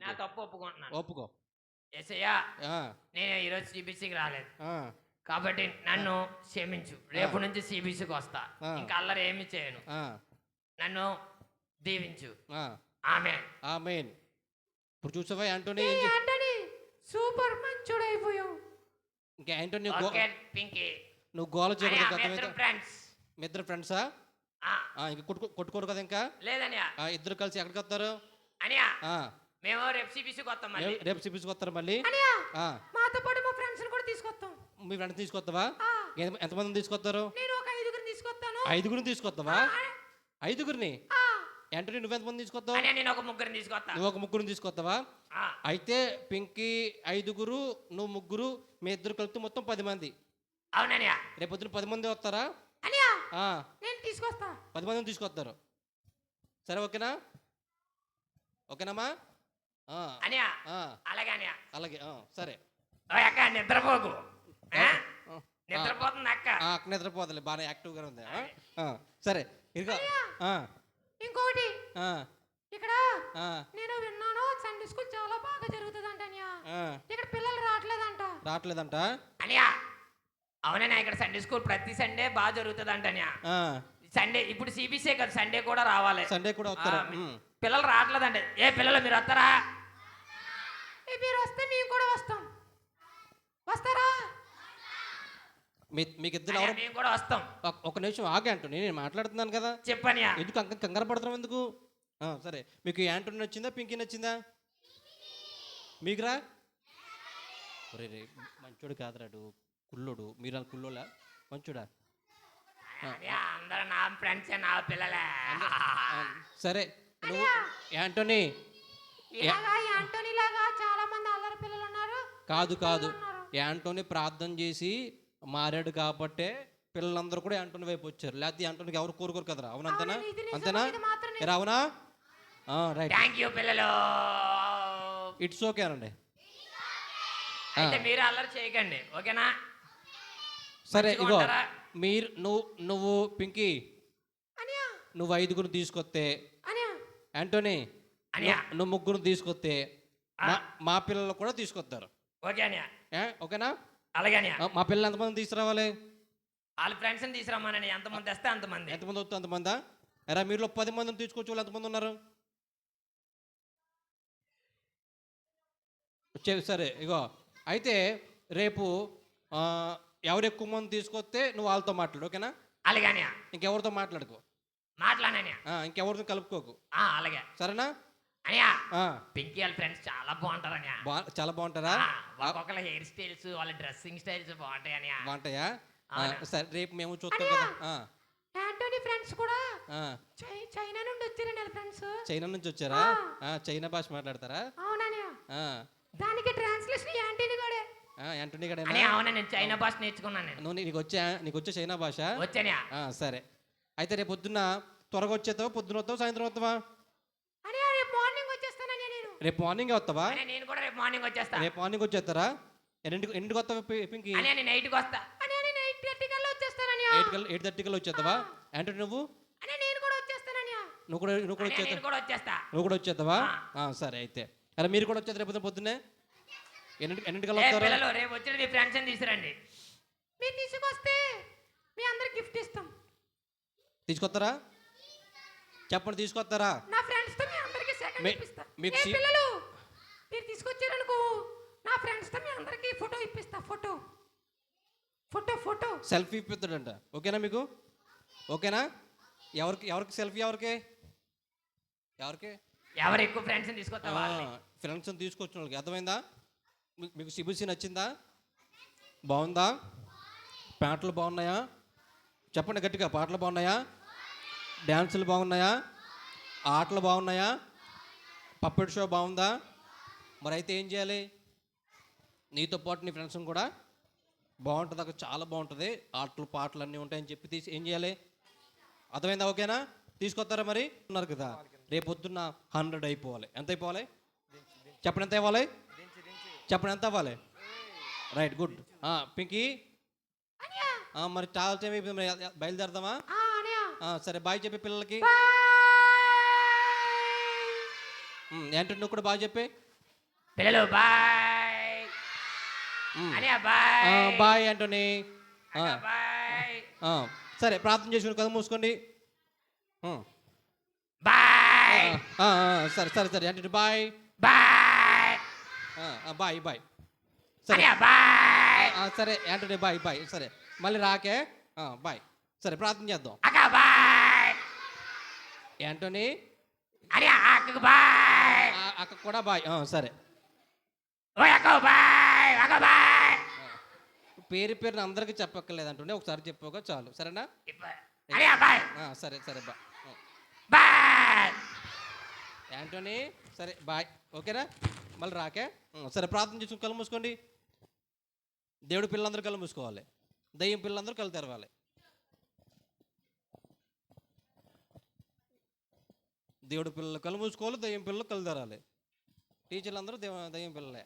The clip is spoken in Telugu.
నా తప్పు ఒప్పుకుంటున్నాను. ఒప్పుకో. ఎసయ్యా ఆ, నేను ఈరోజు సిబిసికి రాలేదు. ఆ, కాబట్టి నన్ను క్షమించు. రేపు నుంచి సిబిసికి వస్తా. ఇంకా అల్లరి ఏమి చేయను. ఆ, నన్ను దీవించు. ఆ. ఆమె ఆ మెయిన్ ఇప్పుడు చూసావా యాంటోనీ ఏంటని సూపర్ మంచోడు అయిపోయావు ఇంకా యాంటోనీ ఓకే పింకీ. నువ్వు గోల చేయకూడదు ఫ్రెండ్స్ మీ ఇద్దరు ఫ్రెండ్సా ఆ, ఇంకా కొట్టుకో కొట్టుకోరు కదా ఇంకా? లేదనియా ఆ, ఇద్దరు కలిసి ఎక్కడికి వస్తారు? అనియా ఆ, మేము రేపు సిబిసికి వస్తాం మళ్ళీ. రేపు- వస్తారు మళ్ళీ? అనియా ఆ, మాతో పాటు మా ఫ్రెండ్స్ కూడా తీసుకొస్తాం. మీ ఫ్రెండ్స్ తీసుకొస్తావా? ఎంత- ఎంతమందిని తీసుకొస్తారు? నేను ఒక ఐదుగురిని తీసుకొస్తాను. ఐదుగురిని తీసుకొస్తావా? ఐదుగురిని? యాంటోనీ నువ్వెంతమంది తీసుకొస్తావు? అని నేను ఒక ముగ్గురిని తీసుకొస్తా. నువ్వు ఒక ముగ్గురిని తీసుకొస్తావా? అయితే పింకీ ఐదుగురు నువ్వు ముగ్గురు మీ ఇద్దరు కలిపితే మొత్తం పది మంది. అవుననియా రేపు పొద్దున పది మంది వస్తారా? అనియా ఆ, నేను తీసుకొస్తా. పది మందిని తీసుకొస్తారు. సరే ఓకేనా? ఓకేనమ్మా ఆ, అనియా? అలాగే అనియా. అలాగే ఆ, సరే. అక్క నిద్రపోకు. నిద్రపోతుంది అక్క. ఆ, అక్క నిద్రపోతలే బాగా యాక్టివ్గా ఉంది. ఆ? ఆ, సరే ఇదిగో. ఆ, ఇక్కడ ఆ, నేను విన్నాను సండే స్కూల్ చాలా బాగా జరుగుతుందంట అనియా. ఆ. ఇక్కడ పిల్లలు రావట్లేదంట. రావట్లేదంట? అనియా అవునన్నా ఇక్కడ సండే స్కూల్ ప్రతి సండే బాగా జరుగుతుందంట అనియా. ఆ, సండే ఇప్పుడు సిబిసే కదా సండే కూడా రావాలి. సండే కూడా వస్తారా. పిల్లలు రావట్లేదండి ఏ పిల్లలు మీరు వస్తారా? మీరు వస్తే మేము కూడా వస్తాం. వస్తారా? మీ మీకు ఇద్దరు ఎవరు? మేము కూడా వస్తాం. ఒక- నిమిషం ఆగి అంటూ నేను మాట్లాడుతున్నాను కదా. చెప్పనియా? ఎందుకు అంక కంగారు పడుతున్నాం ఎందుకు? ఆ, సరే. మీకు యాంటోనీ నచ్చిందా పింకీ నచ్చిందా? మీకురా? ఒరే రే మంచోడు కాదురాడు కుల్లోడు. మీరు కుల్లోలా మంచోడా? అందరూ నా ఫ్రెండ్స్ నా పిల్లలే. సరే. నువ్వు యాంటోనీ లాగా చాలా మంది అల్లరి పిల్లలు ఉన్నారు కాదు కాదు. యాంటోనీ ప్రార్థన చేసి మారాడు కాబట్టే పిల్లలందరూ కూడా యాంటోనీ వైపు వచ్చారు. లేకపోతే యాంటోనీకి ఎవరు కోరుకోరు కదరా? అవును అంతేనా? ఏరా, అవునా? రైట్. థ్యాంక్ యూ పిల్లలు. ఇట్స్ ఓకే అనండి. అయితే మీరు అల్లరి చేయకండి ఓకేనా? సరే ఇగో? మీరు నువ్వు నువ్వు పింకీ నువ్వు ఐదుగురు తీసుకొస్తే యాంటోనీ నువ్వు- నువ్వు ముగ్గురు తీసుకొస్తే మా మా పిల్లలు కూడా తీసుకొస్తారు. ఓకేనా. అలాగే మా పిల్లలు ఎంతమంది తీసుకురావాలి? వాళ్ళ ఫ్రెండ్స్ని తీసుకురమ్మని ఎంతమంది తెస్తే అంతమంది. ఎంతమంది వస్తుంది అంతమందా? ఎరా మీలో పది మందిని తీసుకొచ్చి వాళ్ళు ఎంతమంది ఉన్నారు? సరే ఇగో. అయితే రేపు ఎవరు ఎక్కువ మంది తీసుకొస్తే నువ్వు వాళ్ళతో మాట్లాడు ఓకేనా? అలాగే అనియా ఇంకెవరితో మాట్లాడుకో? మాట్లాడననియా ఆ, ఇంకెవరితో కలుపుకోకు. అలాగే. సరేనా? అనియా ఆ, పింకీ వాళ్ళ ఫ్రెండ్స్ చాలా బాగుంటారు అనియా. బా చాలా బాగుంటారా? ఒక్కొక్కళ్ళ హెయిర్ స్టైల్స్ వాళ్ళ డ్రెస్సింగ్ స్టైల్స్ బాగుంటాయి అనియా. బాగుంటాయా. సరే రేపు మేము చూస్తాం కదా. ఆ, యాంటోనీ ఫ్రెండ్స్ కూడా. చైనా నుండి వచ్చారండి వాళ్ళ ఫ్రెండ్స్ చైనా నుంచి వచ్చారా? చైనా భాష మాట్లాడతారా? అవుననియా ఆ, దానికి ట్రాన్స్లేషన్ యాంటోనీ కూడా యాంటనీ అని అవునా నేను చైనా భాష నేర్చుకున్నాను నేను. నువ్వు నీకు వచ్చా నీకు వచ్చే చైనా భాష? వచ్చానియా ఆ, సరే. అయితే రేపు పొద్దున్న త్వరగా వచ్చేస్తావా? పొద్దున వస్తావా? సాయంత్రం వస్తావా అని రేపు మార్నింగ్ వచ్చేస్తానని నేను రేపు మార్నింగ్ వస్తావా? అని నేను కూడా రేపు మార్నింగ్ వచ్చేస్తా. రేపు మార్నింగ్ వచ్చేస్తారా ఎన్నింటికి ఎన్నింటికి వస్తావా పి- పింకి? అని నేను నైట్కి వస్తా. అని నేను ఎయిట్ థర్టీ కల్లా వచ్చేస్తానని ఎయిట్ కల్ ఎయిట్ థర్టీ కల్లా వచ్చేస్తావా? అంటే నువ్వు? అని నేను కూడా వచ్చేస్తానని నువ్వు కూడా నువ్వు కూడా అని వచ్చేస్తా. నేను కూడా వచ్చేస్తా. నువ్వు కూడా వచ్చేస్తావా? ఆ, సరే అయితే. అరే మీరు కూడా వచ్చేది రేపు పొద్దున్న? పొద్దున్నే ఎన్నింటి ఎన్నింటికల్లా ఏ వస్తారా పిల్లలు రేపు వచ్చి మీ ఫ్రెండ్స్ తీసుకురండి. మీరు తీసుకొస్తే మీ అందరికి గిఫ్ట్ ఇస్తాం. తీసుకొస్తారా? చెప్పండి తీసుకొస్తారా? నా ఫ్రెండ్స్ మీకు పిల్లలు? మీరు తీసుకొచ్చారనుకో. నా ఫ్రెండ్స్తో మీ అందరికి ఫోటో ఇప్పిస్తా ఫోటో. Photo photo. సెల్ఫీ ఇప్పిస్తాడంట. ఓకేనా మీకు? ఓకేనా? ఎవరికి ఎవరికి సెల్ఫీ ఎవరికి? ఎవరికి? ఎవరు ఎక్కువ ఫ్రెండ్స్ తీసుకొస్తా ఫ్రెండ్స్ తీసుకొచ్చిన వాళ్ళకి. అర్థమైందా? మీకు మీకు సిబిసి నచ్చిందా? బాగుందా? పాటలు బాగున్నాయా? చెప్పండి గట్టిగా. పాటలు బాగున్నాయా? డ్యాన్సులు బాగున్నాయా? ఆటలు బాగున్నాయా? పప్పెట్ షో బాగుందా? మరి అయితే ఏం చేయాలి? నీతో పాటు నీ ఫ్రెండ్స్ కూడా బాగుంటుంది అక్కడ చాలా బాగుంటుంది. ఆటలు పాటలు అన్నీ ఉంటాయని చెప్పి తీసి ఏం చేయాలి? అర్థమైందా? ఓకేనా? తీసుకొస్తారా మరి? ఉన్నారు కదా. రేపు పొద్దున్న హండ్రెడ్ అయిపోవాలి. ఎంత అయిపోవాలి? చెప్పండి ఎంత ఇవ్వాలి చెప్పండి ఎంత అవ్వాలి? Right good. పింకీ? మరి చాలా టైం అయిపోయింది మరి. బయలుదేరదామా? సరే బాయ్ చెప్పి పిల్లలకి బాయ్ ఉమ్, ఏంటంటే నువ్వు కూడా బాగా చెప్పి. పిల్లలు బాయ్. ఆ, బాయ్ బాయ్ అక్క బాయ్. సరే ప్రార్థన చేసుకుని కథ మూసుకోండి. బాయ్. సరే సరే సరే Antony bye. Bye. Bye bye. సరే. బాయ్. సరే యాంటోనీ బాయ్ బాయ్ సరే. మళ్ళీ రాకే. బాయ్. సరే ప్రార్థన చేద్దాం. బాయ్. యాంటోనీ అనియా అక్కకు బాయ్. అక్క కూడా బాయ్. సరే. ఓ అక్క బాయ్ అక్క బాయ్. పేరు పేరుని అందరికీ చెప్పక్కర్లేదు అంటుండే ఒకసారి చెప్పుకోగా చాలు. సరేనా? అనియా బాయ్. సరే సరే బాయ్ ఆ. బాయ్. యాంటోనీ సరే బాయ్. ఓకేనా? మళ్ళీ రాకే? సరే ప్రార్థన చేసుకుని కళ్ళు మూసుకోండి. దేవుడి పిల్లలందరూ కళ్ళు మూసుకోవాలి. దయ్యం పిల్లలందరూ కళ్ళు తెరవాలి. దేవుడు పిల్లలు కళ్ళు మూసుకోవాలి దయ్యం పిల్లలు కళ్ళు టీచర్లు అందరూ దేవ- దయ్యం పిల్లలే.